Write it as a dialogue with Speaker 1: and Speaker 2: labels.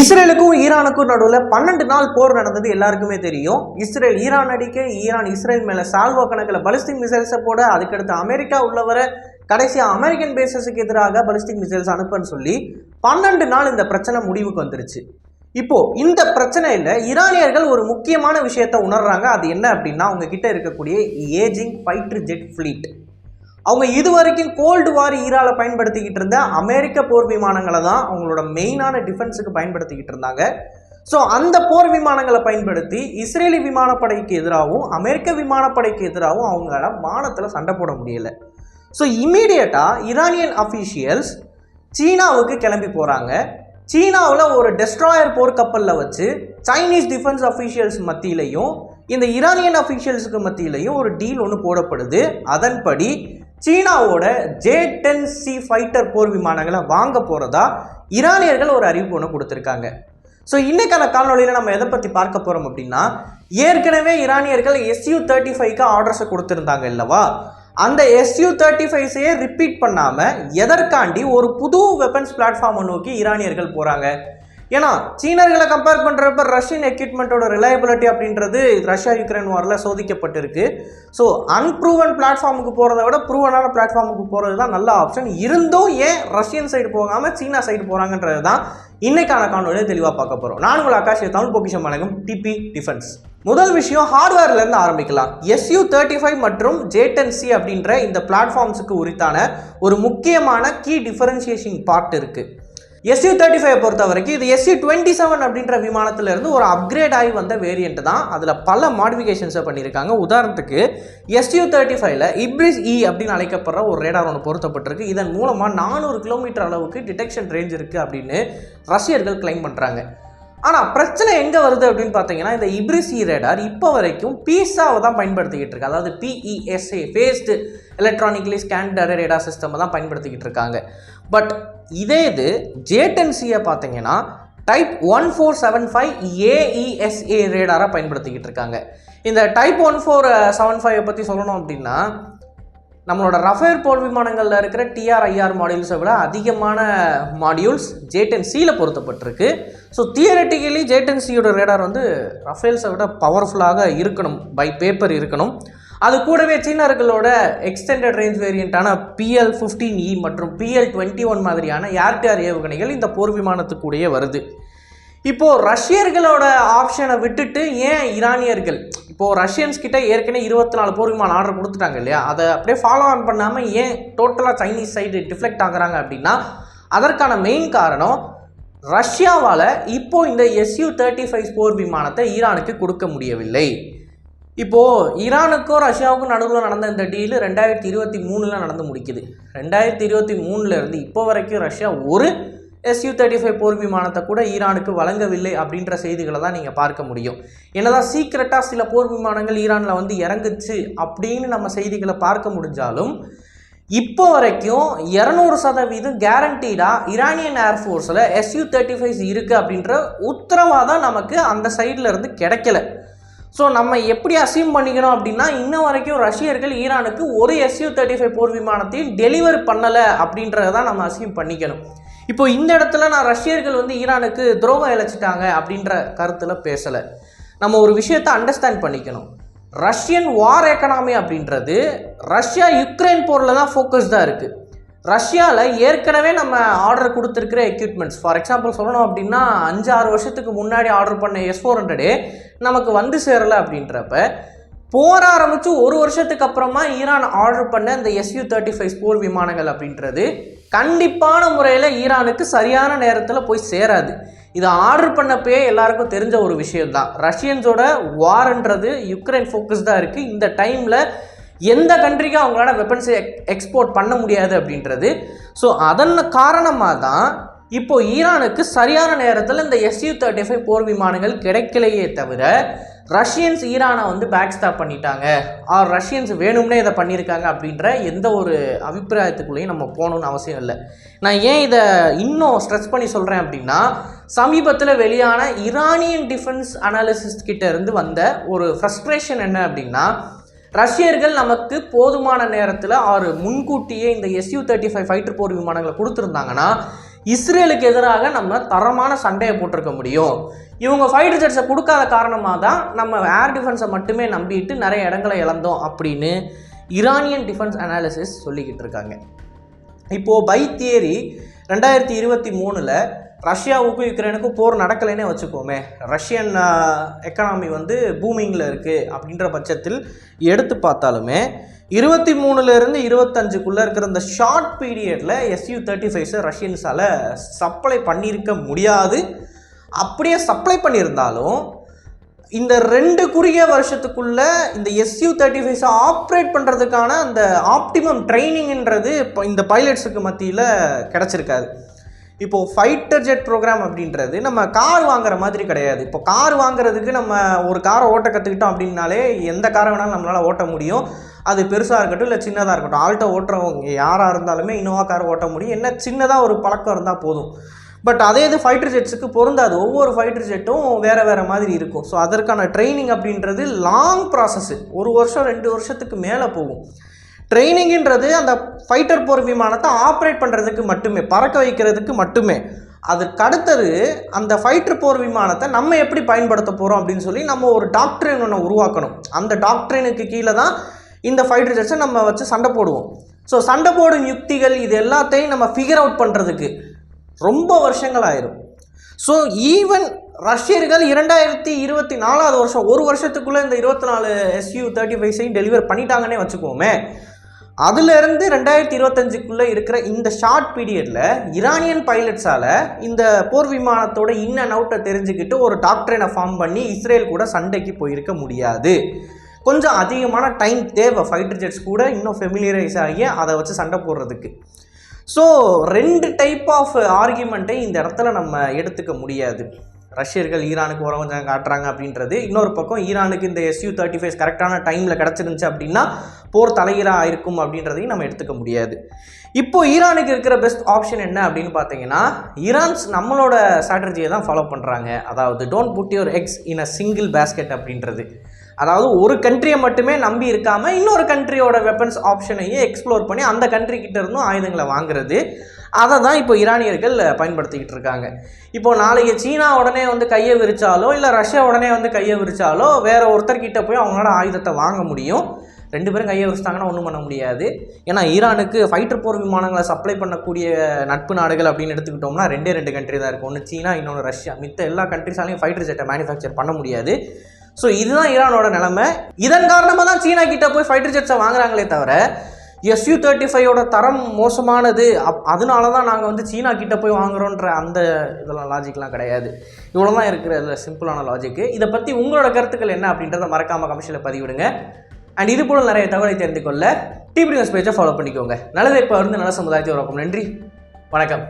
Speaker 1: இஸ்ரேலுக்கும் ஈரானுக்கும் நடுவில் பன்னெண்டு நாள் போர் நடந்தது எல்லாருக்குமே தெரியும். இஸ்ரேல் ஈரான் அடிக்க ஈரான் இஸ்ரேல் மேலே சால்வோ கணக்கில் பலிஸ்டிக் மிசைல்ஸை போட அதுக்கடுத்து அமெரிக்கா உள்ளவர கடைசியாக அமெரிக்கன் பேசஸுக்கு எதிராக பலிஸ்டிக் மிசைல்ஸ் அனுப்புன்னு சொல்லி பன்னெண்டு நாள் இந்த பிரச்சனை முடிவுக்கு வந்துருச்சு. இப்போ இந்த பிரச்சனையில் ஈரானியர்கள் ஒரு முக்கியமான விஷயத்தை உணர்றாங்க. அது என்ன அப்படின்னா அவங்க கிட்ட இருக்கக்கூடிய ஏஜிங் ஃபைட்டர் ஜெட் ஃப்ளீட். அவங்க இது வரைக்கும் கோல்டு வார் ஈரால பயன்படுத்திக்கிட்டு இருந்த அமெரிக்க போர் விமானங்களை தான் அவங்களோட மெயினான டிஃபென்ஸுக்கு பயன்படுத்திக்கிட்டு இருந்தாங்க. ஸோ அந்த போர் விமானங்களை பயன்படுத்தி இஸ்ரேலி விமானப்படைக்கு எதிராகவும் அமெரிக்க விமானப்படைக்கு எதிராகவும் அவங்களால வானத்தில் சண்டை போட முடியலை. ஸோ இம்மீடியட்டாக ஈரானியன் அஃபீஷியல்ஸ் சீனாவுக்கு கிளம்பி போகிறாங்க சீனாவில் ஒரு டெஸ்ட்ராயர் போர்க்கப்பலில் வச்சு சைனீஸ் டிஃபென்ஸ் அஃபீஷியல்ஸ் மத்தியிலையும் இந்த ஈரானியன் அஃபீஷியல்ஸுக்கு மத்தியிலையும் ஒரு டீல் ஒன்று போடப்படுது. அதன்படி சீனாவோட ஜே டென் சி ஃபைட்டர் போர் விமானங்களை வாங்க போகிறதா ஈரானியர்கள் ஒரு அறிவிப்பு ஒன்று கொடுத்துருக்காங்க. ஸோ இன்றைக்கான காணொலியில் நம்ம எதை பற்றி பார்க்க போகிறோம் அப்படின்னா ஏற்கனவே ஈரானியர்கள் எஸ்யூ தேர்ட்டி ஃபைவ்க்கு ஆர்டர்ஸை கொடுத்துருந்தாங்க இல்லவா? அந்த எஸ்யூ தேர்ட்டி ஃபைவ்ஸையே ரிப்பீட் பண்ணாமல் எதற்காண்டி ஒரு புது வெப்பன்ஸ் பிளாட்ஃபார்மை நோக்கி ஈரானியர்கள் போகிறாங்க ஏன்னா சீனர்களை கம்பேர் பண்ணுறப்ப ரஷ்யன் எக்யூப்மெண்ட்டோட ரிலையபிலிட்டி அப்படின்றது ரஷ்யா யுக்ரைன் வாரில் சோதிக்கப்பட்டிருக்கு. ஸோ அன்ப்ரூவன் பிளாட்ஃபார்முக்கு போகிறத விட ப்ரூவனான பிளாட்ஃபார்முக்கு போகிறது தான் நல்ல ஆப்ஷன் இருந்தும் ஏன் ரஷ்யன் சைடு போகாமல் சீனா சைடு போகிறாங்கன்றது தான் இன்னைக்கான காணொலியை தெளிவாக பார்க்க போகிறோம் நான் உங்கள் ஆகாஷ் தமிழ் பொக்கிஷம் வழங்கும் டிபி டிஃபென்ஸ் முதல் விஷயம் ஹார்ட்வேர்லேருந்து ஆரம்பிக்கலாம். எஸ்யூ தேர்ட்டி ஃபைவ் மற்றும் ஜேடென்சி அப்படின்ற இந்த பிளாட்ஃபார்ம்ஸுக்கு உரித்தான ஒரு முக்கியமான கீ டிஃபரன்சியேஷன் பார்ட் இருக்குது எஸ்யூ தேர்ட்டி ஃபைவ் பொறுத்த வரைக்கும் இது எஸ்யூ டுவெண்ட்டி செவன் அப்படின்ற விமானத்துல இருந்து ஒரு அப்கிரேட் ஆகி வந்த வேரியண்ட் தான். அதில் பல மாடிஃபிகேஷன்ஸை பண்ணியிருக்காங்க. உதாரணத்துக்கு எஸ்யூ தேர்ட்டி ஃபைவ்ல இப்ரிஸ் இ அப்படின்னு அழைக்கப்படுற ஒரு ரேடார் ஒன்று பொருத்தப்பட்டிருக்கு. இதன் மூலமாக நானூறு கிலோமீட்டர் அளவுக்கு டிடெக்ஷன் ரேஞ்ச் இருக்குது அப்படின்னு ரஷ்யர்கள் கிளைம் பண்ணுறாங்க ஆனால் பிரச்சனை எங்கே வருது அப்படின்னு பார்த்தீங்கன்னா இந்த இப்ரிசி ரேடார் இப்போ வரைக்கும் பீஸாவை தான் பயன்படுத்திக்கிட்டு இருக்கு. அதாவது PESA phased electronically scanned radar system தான் பயன்படுத்திக்கிட்டு இருக்காங்க. பட் இதே இது ஜேடென்சியை பார்த்தீங்கன்னா type one four seven five AESA ரேடாராக பயன்படுத்திக்கிட்டு இருக்காங்க. இந்த டைப் ஒன் ஃபோர் செவன் ஃபைவை பற்றி சொல்லணும் அப்படின்னா நம்மளோட ரஃபேல் போர் விமானங்களில் இருக்கிற டிஆர்ஐஆர் மாடியூல்ஸை விட அதிகமான மாடியூல்ஸ் ஜேட்டன் சியில் பொருத்தப்பட்டிருக்கு. ஸோ தியரட்டிக்கலி ஜேட்டன் சியோட ரேடார் வந்து ரஃபேல்ஸை விட பவர்ஃபுல்லாக இருக்கணும் பை பேப்பர் இருக்கணும். அது கூடவே சீனர்களோட எக்ஸ்டெண்டட் ரேஞ்ச் வேரியண்ட்டான பிஎல் ஃபிஃப்டீன் இ மற்றும் பிஎல் டுவெண்ட்டி ஒன் மாதிரியான ஏர்டிஆர் ஏவுகணைகள் இந்த போர் விமானத்துக்கூடயே வருது. இப்போது ரஷ்யர்களோட ஆப்ஷனை விட்டுட்டு ஏன் ஈரானியர்கள் இப்போது ரஷ்யன்ஸ் கிட்ட ஏற்கனவே இருபத்தி நாலு போர் விமான ஆர்டர் கொடுத்துட்டாங்க இல்லையா? அதை அப்படியே ஃபாலோ ஆன் பண்ணாமல் ஏன் டோட்டலாக சைனீஸ் சைடு டிஃப்ளெக்ட் ஆகுறாங்க அப்படின்னா அதற்கான மெயின் காரணம் ரஷ்யாவால் இப்போது இந்த எஸ்யூ தேர்ட்டி ஃபைவ் போர் விமானத்தை ஈரானுக்கு கொடுக்க முடியவில்லை. இப்போது ஈரானுக்கும் ரஷ்யாவுக்கும் நடுவில் நடந்த இந்த டீலு ரெண்டாயிரத்தி இருபத்தி மூணில் நடந்து முடிக்குது. ரெண்டாயிரத்தி இருபத்தி மூணுலேருந்து இப்போ வரைக்கும் ரஷ்யா ஒரு எஸ்யூ தேர்ட்டி ஃபைவ் போர் விமானத்தை கூட ஈரானுக்கு வழங்கவில்லை அப்படின்ற செய்திகளை தான் நீங்கள் பார்க்க முடியும். என்னதான் சீக்கிரட்டாக சில போர் விமானங்கள் ஈரானில் வந்து இறங்குச்சு அப்படின்னு நம்ம செய்திகளை பார்க்க முடிஞ்சாலும் இப்போ வரைக்கும் இரநூறு சதவீதம் கேரண்டீடாக ஈரானியன் ஏர்ஃபோர்ஸில் எஸ்யூ தேர்ட்டி ஃபைவ் இருக்குது அப்படின்ற உத்தரவாதம் நமக்கு அந்த சைடில் இருந்து கிடைக்கல. ஸோ நம்ம எப்படி அசீம் பண்ணிக்கணும் அப்படின்னா இன்ன வரைக்கும் ரஷ்யர்கள் ஈரானுக்கு ஒரு எஸ்யூ தேர்ட்டி ஃபைவ் போர் விமானத்தையும் டெலிவர் பண்ணலை அப்படின்றத தான் நம்ம அசீம் பண்ணிக்கணும். இப்போ இந்த இடத்துல நான் ரஷ்யர்கள் வந்து ஈரானுக்கு துரோகம் இழைச்சிட்டாங்க அப்படின்ற கருத்தில் பேசலை. நம்ம ஒரு விஷயத்தை அண்டர்ஸ்டாண்ட் பண்ணிக்கணும். ரஷ்யன் வார் எக்கனாமி அப்படின்றது ரஷ்யா யுக்ரைன் போரில் தான் ஃபோக்கஸ்டாக இருக்குது ரஷ்யாவில் ஏற்கனவே நம்ம ஆர்டர் கொடுத்துருக்கிற எக்யூப்மெண்ட்ஸ் ஃபார் எக்ஸாம்பிள் சொல்லணும் அப்படின்னா அஞ்சு ஆறு வருஷத்துக்கு முன்னாடி ஆர்டர் பண்ண எஸ் ஃபோர் ஹண்ட்ரடே நமக்கு வந்து சேரலை அப்படின்றப்ப போர் ஆரம்பித்து ஒரு வருஷத்துக்கு அப்புறமா ஈரான் ஆர்டர் பண்ண இந்த எஸ்யூ தேர்ட்டி ஃபைவ் போர் விமானங்கள் அப்படின்றது கண்டிப்பான முறையில் ஈரானுக்கு சரியான நேரத்தில் போய் சேராது. இதை ஆர்டர் பண்ணப்பே எல்லாருக்கும் தெரிஞ்ச ஒரு விஷயம் தான் ரஷ்யன்ஸோட வார்ன்றது யுக்ரைன் ஃபோக்கஸ் தான் இருக்குது இந்த டைமில் எந்த கண்ட்ரிக்கும் அவங்களால வெப்பன்ஸை எக்ஸ்போர்ட் பண்ண முடியாது அப்படின்றது. ஸோ அதன் காரணமாக தான் இப்போ ஈரானுக்கு சரியான நேரத்தில் இந்த எஸ்யூ தேர்ட்டி ஃபைவ் போர் விமானங்கள் கிடைக்கலையே தவிர ரஷ்யன்ஸ் ஈரானை வந்து பேக் ஸ்டாப் பண்ணிட்டாங்க. ஆர் ரஷ்யன்ஸ் வேணும்னே இதை பண்ணியிருக்காங்க அப்படின்ற எந்த ஒரு அபிப்பிராயத்துக்குள்ளேயும் நம்ம போகணும்னு அவசியம் இல்லை. நான் ஏன் இதை இன்னும் ஸ்ட்ரெஸ் பண்ணி சொல்கிறேன் அப்படின்னா சமீபத்தில் வெளியான ஈரானியன் டிஃபென்ஸ் அனாலிசிஸ்ட் கிட்ட இருந்து வந்த ஒரு ஃப்ரஸ்ட்ரேஷன் என்ன அப்படின்னா ரஷ்யர்கள் நமக்கு போதுமான நேரத்தில் ஆறு முன்கூட்டியே இந்த எஸ்யூ தேர்ட்டி ஃபைவ் ஃபைட்டர் போர் விமானங்களை கொடுத்துருந்தாங்கன்னா இஸ்ரேலுக்கு எதிராக நம்ம தரமான சண்டையை போட்டிருக்க முடியும். இவங்க ஃபைட்டர் ஜெட்ஸை கொடுக்காத காரணமாக தான் நம்ம ஏர் டிஃபென்ஸை மட்டுமே நம்பிட்டு நிறைய இடங்களை இழந்தோம் அப்படின்னு ஈரானியன் டிஃபென்ஸ் அனாலிசிஸ் சொல்லிக்கிட்டு இருக்காங்க. இப்போது பை தியரி ரெண்டாயிரத்தி இருபத்தி மூணில் ரஷ்யாவுக்கும் யுக்ரைனுக்கும் போர் நடக்கலைன்னே வச்சுக்கோமே. ரஷ்யன் எக்கனாமி வந்து பூமிங்கில் இருக்குது அப்படின்ற பட்சத்தில் எடுத்து பார்த்தாலுமே இருபத்தி மூணுலேருந்து இருபத்தஞ்சுக்குள்ளே இருக்கிற இந்த ஷார்ட் பீரியடில் எஸ்யூ தேர்ட்டி ஃபைவ்ஸை ரஷ்யன்ஸால் சப்ளை பண்ணியிருக்க முடியாது. அப்படியே சப்ளை பண்ணியிருந்தாலும் இந்த ரெண்டு குறுகிய வருஷத்துக்குள்ள இந்த எஸ்யூ தேர்ட்டி ஃபைவ்ஸை ஆப்ரேட் பண்ணுறதுக்கான அந்த ஆப்டிமம் ட்ரைனிங்ன்றது இப்போ இந்த பைலட்ஸுக்கு மத்தியில் கிடச்சிருக்காது. இப்போது ஃபைட்டர் ஜெட் ப்ரோக்ராம் அப்படின்றது நம்ம கார் வாங்குற மாதிரி கிடையாது. இப்போ கார் வாங்குறதுக்கு நம்ம ஒரு காரை ஓட்ட கற்றுக்கிட்டோம் அப்படின்னாலே எந்த காரை வேணாலும் நம்மளால் ஓட்ட முடியும். அது பெருசாக இருக்கட்டும் இல்லை சின்னதாக இருக்கட்டும். ஆல்ட்டோ ஓட்டுறவங்க யாராக இருந்தாலுமே இனோவா கார் ஓட்ட முடியும். என்ன சின்னதாக ஒரு பழக்கம் இருந்தால் போதும். பட் அதே இது ஃபைட்டர் ஜெட்ஸுக்கு பொருந்தாது. ஒவ்வொரு ஃபைட்டர் ஜெட்டும் வேறு வேறு மாதிரி இருக்கும். ஸோ அதற்கான ட்ரைனிங் அப்படின்றது லாங் ப்ராசஸ்ஸு ஒரு வருஷம் ரெண்டு வருஷத்துக்கு மேலே போகும். ட்ரைனிங்ன்றது அந்த ஃபைட்டர் போர் விமானத்தை ஆப்ரேட் பண்ணுறதுக்கு மட்டுமே பறக்க வைக்கிறதுக்கு மட்டுமே. அதுக்கு அடுத்தது அந்த ஃபைட்டர் போர் விமானத்தை நம்ம எப்படி பயன்படுத்த போகிறோம் அப்படின்னு சொல்லி நம்ம ஒரு டாக்டரின் ஒன்று உருவாக்கணும். அந்த டாக்டரினுக்கு கீழே தான் இந்த ஃபைட் ஜெட்ஸை நம்ம வச்சு சண்டை போடுவோம். ஸோ சண்டை போடும் யுக்திகள் இது எல்லாத்தையும் நம்ம ஃபிகர் அவுட் பண்ணுறதுக்கு ரொம்ப வருஷங்கள் ஆயிரும் ஸோ ஈவன் ரஷ்யர்கள் இரண்டாயிரத்தி இருபத்தி நாலாவது வருஷம் ஒரு வருஷத்துக்குள்ளே இந்த இருபத்தி நாலு எஸ்யூ தேர்ட்டி ஃபைவ்ஸையும் டெலிவர் பண்ணிட்டாங்கன்னே வச்சுக்கோமே. அதுலேருந்து ரெண்டாயிரத்தி இருபத்தஞ்சுக்குள்ளே இருக்கிற இந்த ஷார்ட் பீரியடில் ஈரானியன் பைலட்ஸால் இந்த போர் விமானத்தோட இன் அண்ட் அவுட்டை தெரிஞ்சுக்கிட்டு ஒரு டாக்டரினை ஃபார்ம் பண்ணி இஸ்ரேல் கூட சண்டைக்கு போயிருக்க முடியாது. கொஞ்சம் அதிகமான டைம் தேவை ஃபைட்டர் ஜெட்ஸ் கூட இன்னும் ஃபெமிலியரைஸ் ஆகி அதை வச்சு சண்டை போடுறதுக்கு. ஸோ ரெண்டு டைப் ஆஃப் ஆர்கியூமெண்ட்டை இந்த இடத்துல நம்ம எடுத்துக்க முடியாது. ரஷ்யர்கள் ஈரானுக்கு உரம் கொஞ்சம் காட்டுறாங்க அப்படின்றது. இன்னொரு பக்கம் ஈரானுக்கு இந்த எஸ்யூ தேர்ட்டி ஃபைவ் கரெக்டான டைமில் கிடச்சிருந்துச்சு அப்படின்னா போர் தலையீராக இருக்கும் அப்படின்றதையும் நம்ம எடுத்துக்க முடியாது. இப்போ ஈரானுக்கு இருக்கிற பெஸ்ட் ஆப்ஷன் என்ன அப்படின்னு பார்த்தீங்கன்னா ஈரான்ஸ் நம்மளோட ஸ்ட்ராட்டஜியை தான் ஃபாலோ பண்ணுறாங்க அதாவது don't put your eggs in a single basket அப்படின்றது. அதாவது ஒரு கண்ட்ரியை மட்டுமே நம்பி இருக்காமல் இன்னொரு கண்ட்ரியோட வெப்பன்ஸ் ஆப்ஷனையும் எக்ஸ்ப்ளோர் பண்ணி அந்த கண்ட்ரி கிட்ட இருந்தும் ஆயுதங்களை வாங்குறது. அதை தான் இப்போ ஈரானியர்கள் பயன்படுத்திக்கிட்டு இருக்காங்க. இப்போ நாளைக்கு சீனா உடனே வந்து கையை விரிச்சாலோ இல்லை ரஷ்யா உடனே வந்து கையை விரிச்சாலோ வேற ஒருத்தர்கிட்ட போய் அவங்களோட ஆயுதத்தை வாங்க முடியும். ரெண்டு பேரும் கையை விரிச்சிட்டாங்கன்னா ஒன்றும் பண்ண முடியாது. ஏன்னா ஈரானுக்கு ஃபைட்டர் போர் விமானங்களை சப்ளை பண்ணக்கூடிய நட்பு நாடுகள் அப்படின்னு எடுத்துக்கிட்டோம்னா ரெண்டே ரெண்டு கண்ட்ரி தான் இருக்கும் ஒன்று சீனா இன்னொன்று ரஷ்யா. மித்த எல்லா கண்ட்ரிஸாலையும் ஃபைட்டர் ஜெட்டை மேனுஃபேக்சர் பண்ண முடியாது. ஸோ இதுதான் ஈரானோட நிலைமை. இதன் காரணமாக தான் சீனா கிட்ட போய் ஃபைட்டர் ஜெட்ஸை வாங்குறாங்களே தவிர எஸ்யூ தேர்ட்டி ஃபைவோட தரம் மோசமானது. அப் அதனால தான் நாங்கள் வந்து சீனா கிட்ட போய் வாங்குகிறோன்ற அந்த இதெல்லாம் லாஜிக்லாம் கிடையாது. இவ்வளோ தான் இருக்கிற இதில் சிம்பிளான லாஜிக்கு இதை பற்றி உங்களோட கருத்துக்கள் என்ன அப்படின்றத மறக்காமல் கமிஷனில் பதிவிடுங்க. அண்ட் இது போல நிறைய தகவலை தெரிந்து கொள்ள டிபி நியூஸ் பேஜை ஃபாலோ பண்ணிக்கோங்க. நல்லதை இப்போ இருந்து நல்ல சமுதாயத்தை உருவாக்கும். நன்றி. வணக்கம்.